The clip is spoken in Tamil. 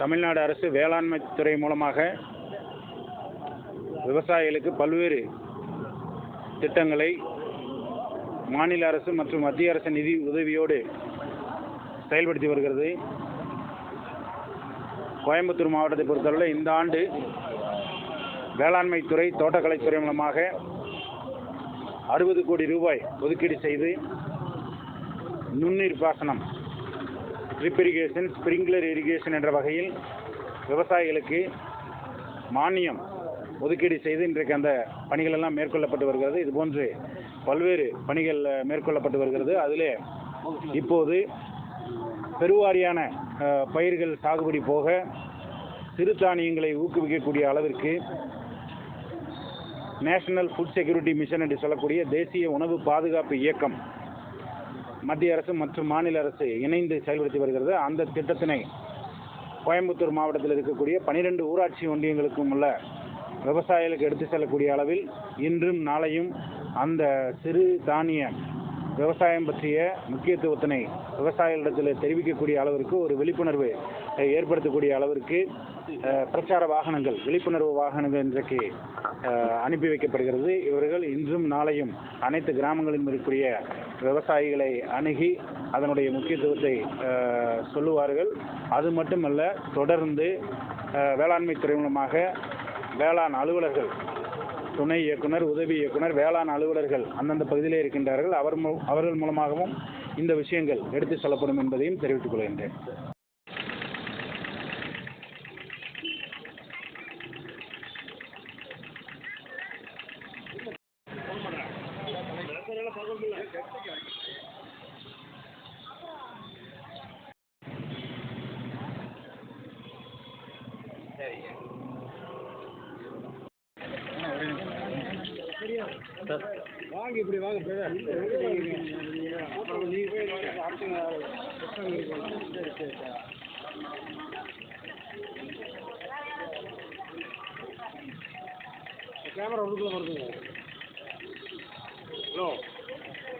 தமிழ்நாடு அரசு வேளாண்மை துறை மூலமாக விவசாயிகளுக்கு பல்வேறு திட்டங்களை மாநில அரசு மற்றும் மத்திய அரசு நிதி உதவியோடு செயல்படுத்தி வருகிறது. கோயம்புத்தூர் மாவட்டத்தை பொறுத்தவரை இந்த ஆண்டு வேளாண்மை துறை தோட்டக்கலைத்துறை மூலமாக அறுபது கோடி ரூபாய் ஒதுக்கீடு செய்து நுண்ணீர் பாசனம் ட்ரிப் இரிகேஷன் ஸ்ப்ரிங்க்லர் இரிகேஷன் என்ற வகையில் விவசாயிகளுக்கு மானியம் ஒதுக்கீடு செய்து இன்றைக்கு அந்த பணிகள் எல்லாம் மேற்கொள்ளப்பட்டு வருகிறது. இதுபோன்று பல்வேறு பணிகள் மேற்கொள்ளப்பட்டு வருகிறது. அதிலே இப்போது பெருவாரியான பயிர்கள் சாகுபடி போக சிறுதானியங்களை ஊக்குவிக்கக்கூடிய அளவிற்கு நேஷனல் ஃபுட் செக்யூரிட்டி மிஷன் என்று சொல்லக்கூடிய தேசிய உணவு பாதுகாப்பு இயக்கம் மத்திய அரசு மற்றும் மாநில அரசு இணைந்து செயல்படுத்தி வருகிறது. அந்த திட்டத்தினை கோயம்புத்தூர் மாவட்டத்தில் இருக்கக்கூடிய பனிரெண்டு ஊராட்சி ஒன்றியங்களுக்கும் உள்ள விவசாயிகளுக்கு எடுத்து செல்லக்கூடிய அளவில் இன்றும் நாளையும் அந்த சிறு தானிய விவசாயம் பற்றிய முக்கியத்துவத்தினை விவசாயிகளிடத்தில் தெரிவிக்கக்கூடிய அளவிற்கு ஒரு விழிப்புணர்வு ஏற்படுத்தக்கூடிய அளவிற்கு பிரச்சார வாகனங்கள் விழிப்புணர்வு வாகனங்கள் இன்றைக்கு அனுப்பி வைக்கப்படுகிறது. இவர்கள் இன்றும் நாளையும் அனைத்து கிராமங்களிலும் இருக்கக்கூடிய விவசாயிகளை அணுகி அதனுடைய முக்கியத்துவத்தை சொல்லுவார்கள். அது மட்டுமல்ல தொடர்ந்து வேளாண்மை துறை மூலமாக வேளாண் அலுவலர்கள் துணை இயக்குனர் உதவி இயக்குனர் வேளாண் அலுவலர்கள் அந்தந்த பகுதியிலே இருக்கின்றார்கள். அவர் மூ- அவர்கள் மூலமாகவும் இந்த விஷயங்கள் எடுத்து சொல்லப்படும் என்பதையும் தெரிவித்துக் கொள்கின்றேன். வாங்க இப்படி வாங்க பிரதர் அப்புறம் நீங்க போய் சரி சரி சரி கேமரா உள்ளுக்குள்ள வருதுங்க ஹலோ